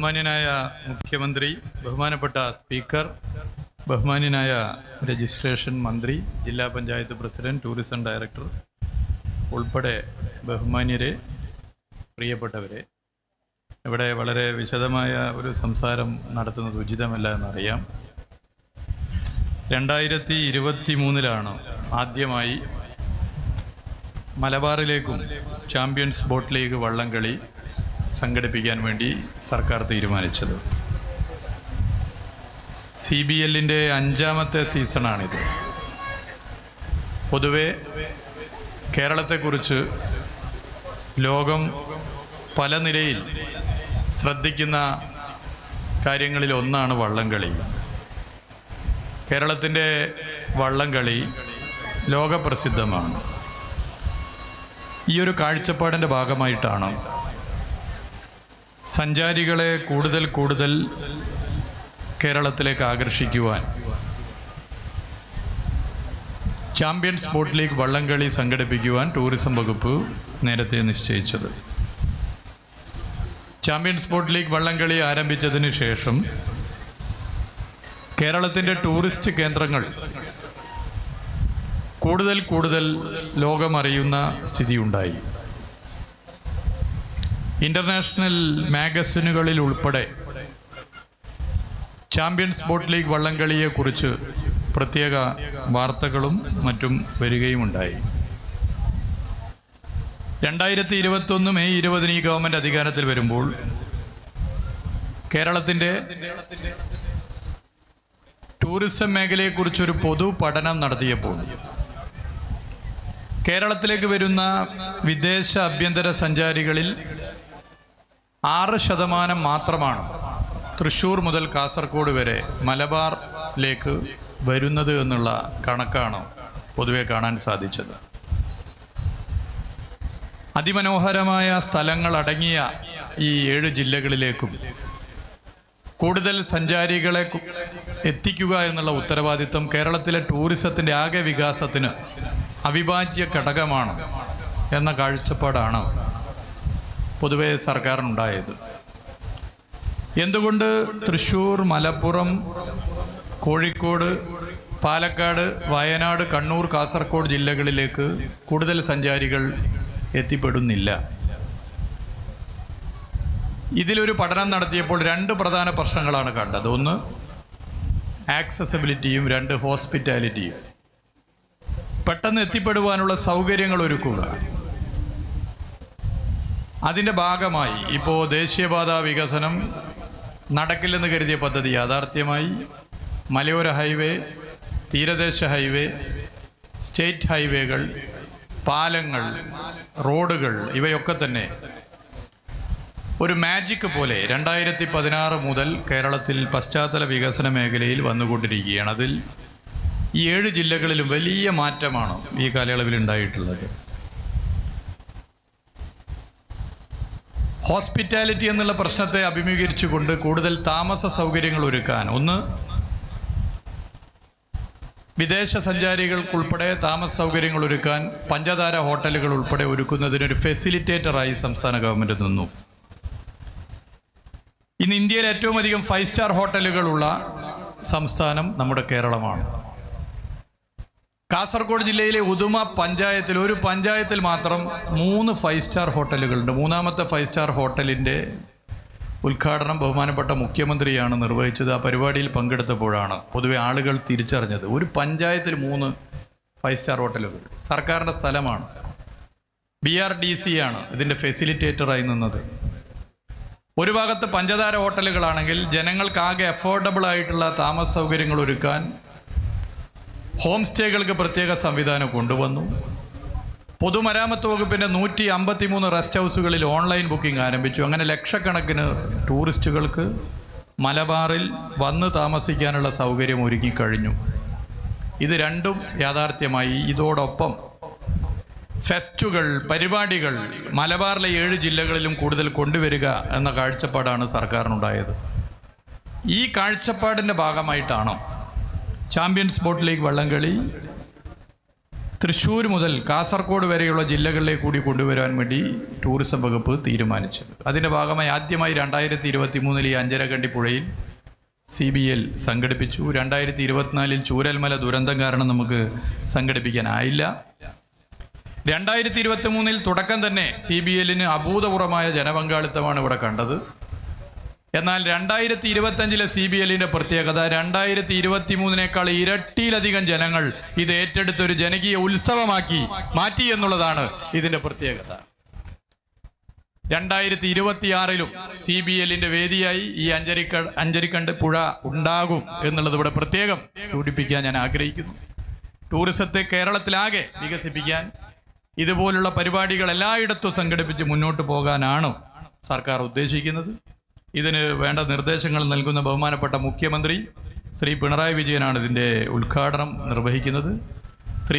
ബഹുമാന്യനായ മുഖ്യമന്ത്രി ബഹുമാനപ്പെട്ട സ്പീക്കർ ബഹുമാന്യനായ രജിസ്ട്രേഷൻ മന്ത്രി ജില്ലാ പഞ്ചായത്ത് പ്രസിഡന്റ് ടൂറിസം ഡയറക്ടർ ഉൾപ്പെടെ ബഹുമാന്യരെ പ്രിയപ്പെട്ടവരെ ഇവിടെ വളരെ വിശദമായ ഒരു സംസാരം നടത്തുന്നത് ഉചിതമല്ല എന്നറിയാം. രണ്ടായിരത്തി ഇരുപത്തി മൂന്നിലാണ് ആദ്യമായി മലബാറിലേക്കും ചാമ്പ്യൻസ് ബോട്ട് ലീഗ് വള്ളംകളി സംഘടിപ്പിക്കാൻ വേണ്ടി സർക്കാർ തീരുമാനിച്ചത്. സി ബി എല്ലിന്റെ അഞ്ചാമത്തെ സീസണാണിത്. പൊതുവെ കേരളത്തെക്കുറിച്ച് ലോകം പല നിലയിൽ ശ്രദ്ധിക്കുന്ന കാര്യങ്ങളിൽ ഒന്നാണ് വള്ളംകളി. കേരളത്തിന്റെ വള്ളംകളി ലോകപ്രസിദ്ധമാണ്. ഈ ഒരു കാഴ്ചപ്പാടിന്റെ ഭാഗമായിട്ടാണ് സഞ്ചാരികളെ കൂടുതൽ കൂടുതൽ കേരളത്തിലേക്ക് ആകർഷിക്കുവാൻ ചാമ്പ്യൻസ് ബോട്ട് ലീഗ് വള്ളംകളി സംഘടിപ്പിക്കുവാൻ ടൂറിസം വകുപ്പ് നേരത്തെ നിശ്ചയിച്ചത്. ചാമ്പ്യൻസ് ബോട്ട് ലീഗ് വള്ളംകളി ആരംഭിച്ചതിന് ശേഷം കേരളത്തിന്റെ ടൂറിസ്റ്റ് കേന്ദ്രങ്ങൾ കൂടുതൽ കൂടുതൽ ലോകമറിയുന്ന സ്ഥിതിയുണ്ടായി. ഇന്റർനാഷണൽ മാഗസിനുകളിൽ ഉൾപ്പെടെ ചാമ്പ്യൻസ് ബോട്ട് ലീഗ് വള്ളംകളിയെക്കുറിച്ച് പ്രത്യേക വാർത്തകളും മറ്റും വരികയുമുണ്ടായി. രണ്ടായിരത്തി ഇരുപത്തൊന്ന് മെയ് ഇരുപതിന് ഈ ഗവൺമെന്റ് അധികാരത്തിൽ വരുമ്പോൾ കേരളത്തിന്റെ ടൂറിസം മേഖലയെക്കുറിച്ചൊരു പൊതു പഠനം നടത്തിയപ്പോൾ കേരളത്തിലേക്ക് വരുന്ന വിദേശ ആഭ്യന്തര സഞ്ചാരികളിൽ ആറ് ശതമാനം മാത്രമാണ് തൃശ്ശൂർ മുതൽ കാസർഗോഡ് വരെ മലബാറിലേക്ക് വരുന്നത് എന്നുള്ള കണക്കാണ് പൊതുവെ കാണാൻ സാധിച്ചത്. അതിമനോഹരമായ സ്ഥലങ്ങൾ അടങ്ങിയ ഈ ഏഴ് ജില്ലകളിലേക്കും കൂടുതൽ സഞ്ചാരികളെ എത്തിക്കുക എന്നുള്ള ഉത്തരവാദിത്വം കേരളത്തിലെ ടൂറിസത്തിന്റെ ആകെ വികാസത്തിന് അവിഭാജ്യ ഘടകമാണ് എന്ന കാഴ്ചപ്പാടാണ് പൊതുവെ സർക്കാരിനുണ്ടായത്. എന്തുകൊണ്ട് തൃശ്ശൂർ മലപ്പുറം കോഴിക്കോട് പാലക്കാട് വയനാട് കണ്ണൂർ കാസർഗോഡ് ജില്ലകളിലേക്ക് കൂടുതൽ സഞ്ചാരികൾ എത്തിപ്പെടുന്നില്ല. ഇതിലൊരു പഠനം നടത്തിയപ്പോൾ രണ്ട് പ്രധാന പ്രശ്നങ്ങളാണ് കണ്ടത്. ഒന്ന് ആക്സസിബിലിറ്റിയും രണ്ട് ഹോസ്പിറ്റാലിറ്റിയും. പെട്ടെന്ന് എത്തിപ്പെടുവാനുള്ള സൗകര്യങ്ങൾ ഒരുക്കുക. അതിന്റെ ഭാഗമായി ഇപ്പോൾ ദേശീയപാത വികസനം നടക്കില്ലെന്ന് കരുതിയ പദ്ധതി യാഥാർത്ഥ്യമായി. മലയോര ഹൈവേ തീരദേശ ഹൈവേ സ്റ്റേറ്റ് ഹൈവേകൾ പാലങ്ങൾ റോഡുകൾ ഇവയൊക്കെ തന്നെ ഒരു മാജിക് പോലെ രണ്ടായിരത്തി പതിനാറ് മുതൽ കേരളത്തിൽ പശ്ചാത്തല വികസന മേഖലയിൽ വന്നുകൊണ്ടിരിക്കുകയാണ്. അതിൽ ഈ ഏഴ് ജില്ലകളിലും വലിയ മാറ്റമാണ് ഈ കാലയളവിൽ ഉണ്ടായിട്ടുള്ളത്. ഹോസ്പിറ്റാലിറ്റി എന്നുള്ള പ്രശ്നത്തെ അഭിമുഖീകരിച്ചുകൊണ്ട് കൂടുതൽ താമസ സൗകര്യങ്ങൾ ഒരുക്കാൻ. ഒന്ന് വിദേശ സഞ്ചാരികൾക്കുൾപ്പെടെ താമസ സൗകര്യങ്ങൾ ഒരുക്കാൻ പഞ്ചതാര ഹോട്ടലുകൾ ഉൾപ്പെടെ ഒരുക്കുന്നതിനൊരു ഫെസിലിറ്റേറ്ററായി സംസ്ഥാന ഗവൺമെന്റ് നിന്നു. ഇന്ന് ഇന്ത്യയിൽ ഏറ്റവും അധികം ഫൈവ് സ്റ്റാർ ഹോട്ടലുകളുള്ള സംസ്ഥാനം നമ്മുടെ കേരളമാണ്. കാസർഗോഡ് ജില്ലയിലെ ഉദുമ പഞ്ചായത്തിൽ ഒരു പഞ്ചായത്തിൽ മാത്രം മൂന്ന് ഫൈവ് സ്റ്റാർ ഹോട്ടലുകളുണ്ട്. മൂന്നാമത്തെ ഫൈവ് സ്റ്റാർ ഹോട്ടലിന്റെ ഉദ്ഘാടനം ബഹുമാനപ്പെട്ട മുഖ്യമന്ത്രിയാണ് നിർവഹിച്ചത്. ആ പരിപാടിയിൽ പങ്കെടുത്തപ്പോഴാണ് പൊതുവെ ആളുകൾ തിരിച്ചറിഞ്ഞത്. ഒരു പഞ്ചായത്തിൽ മൂന്ന് ഫൈവ് സ്റ്റാർ ഹോട്ടലുകൾ. സർക്കാരിന്റെ സ്ഥലമാണ്. ബി ആർ ഡി സി ആണ് ഇതിന്റെ ഫെസിലിറ്റേറ്ററായി നിന്നത്. ഒരു ഭാഗത്ത് പഞ്ചതാര ഹോട്ടലുകളാണെങ്കിൽ ജനങ്ങൾക്കാകെ അഫോർഡബിൾ ആയിട്ടുള്ള താമസ സൗകര്യങ്ങൾ ഒരുക്കാൻ ഹോം സ്റ്റേകൾക്ക് പ്രത്യേക സംവിധാനം കൊണ്ടുവന്നു. പൊതുമരാമത്ത് വകുപ്പിന്റെ നൂറ്റി അമ്പത്തി മൂന്ന് റെസ്റ്റ് ഹൗസുകളിൽ ഓൺലൈൻ ബുക്കിംഗ് ആരംഭിച്ചു. അങ്ങനെ ലക്ഷക്കണക്കിന് ടൂറിസ്റ്റുകൾക്ക് മലബാറിൽ വന്ന് താമസിക്കാനുള്ള സൗകര്യം ഒരുക്കിക്കഴിഞ്ഞു ഇത് രണ്ടും യാഥാർത്ഥ്യമായി. ഇതോടൊപ്പം ഫെസ്റ്റുകൾ പരിപാടികൾ മലബാറിലെ ഏഴ് ജില്ലകളിലും കൂടുതൽ കൊണ്ടുവരിക എന്ന കാഴ്ചപ്പാടാണ് സർക്കാരിനുണ്ടായത്. ഈ കാഴ്ചപ്പാടിന്റെ ഭാഗമായിട്ടാണ് ചാമ്പ്യൻസ് ബോട്ട് ലീഗ് വള്ളംകളി തൃശ്ശൂർ മുതൽ കാസർഗോഡ് വരെയുള്ള ജില്ലകളിലേക്ക് കൂടി കൊണ്ടുവരാൻ വേണ്ടി ടൂറിസം വകുപ്പ് തീരുമാനിച്ചത്. അതിന്റെ ഭാഗമായി ആദ്യമായി രണ്ടായിരത്തി ഇരുപത്തി മൂന്നിൽ ഈ അഞ്ചരക്കണ്ടി പുഴയിൽ സി ബി എൽ സംഘടിപ്പിച്ചു. രണ്ടായിരത്തി ഇരുപത്തിനാലിൽ ചൂരൽമല ദുരന്തം കാരണം നമുക്ക് സംഘടിപ്പിക്കാനായില്ല. രണ്ടായിരത്തി ഇരുപത്തി മൂന്നിൽ തുടക്കം തന്നെ സി ബി എല്ലിന് അഭൂതപൂർവമായ ജനപങ്കാളിത്തമാണ് ഇവിടെ കണ്ടത്. എന്നാൽ രണ്ടായിരത്തി ഇരുപത്തഞ്ചിലെ സി ബി എല്ലിന്റെ പ്രത്യേകത രണ്ടായിരത്തി ഇരുപത്തി മൂന്നിനേക്കാൾ ഇരട്ടിയിലധികം ജനങ്ങൾ ഇത് ഏറ്റെടുത്ത് ഒരു ജനകീയ ഉത്സവമാക്കി മാറ്റി എന്നുള്ളതാണ് ഇതിന്റെ പ്രത്യേകത. രണ്ടായിരത്തി ഇരുപത്തിയാറിലും സി ബി എല്ലിന്റെ വേദിയായി ഈ അഞ്ചരിക്ക അഞ്ചരിക്കണ്ട് പുഴ ഉണ്ടാകും എന്നുള്ളത് ഇവിടെ പ്രത്യേകം സൂചിപ്പിക്കാൻ ഞാൻ ആഗ്രഹിക്കുന്നു. ടൂറിസത്തെ കേരളത്തിലാകെ വികസിപ്പിക്കാൻ ഇതുപോലുള്ള പരിപാടികൾ എല്ലായിടത്തും സംഘടിപ്പിച്ച് മുന്നോട്ട് പോകാനാണ് സർക്കാർ ഉദ്ദേശിക്കുന്നത്. ഇതിന് വേണ്ട നിർദ്ദേശങ്ങൾ നൽകുന്ന ബഹുമാനപ്പെട്ട മുഖ്യമന്ത്രി ശ്രീ പിണറായി വിജയനാണ് ഇതിന്റെ ഉദ്ഘാടനം നിർവഹിക്കുന്നത്.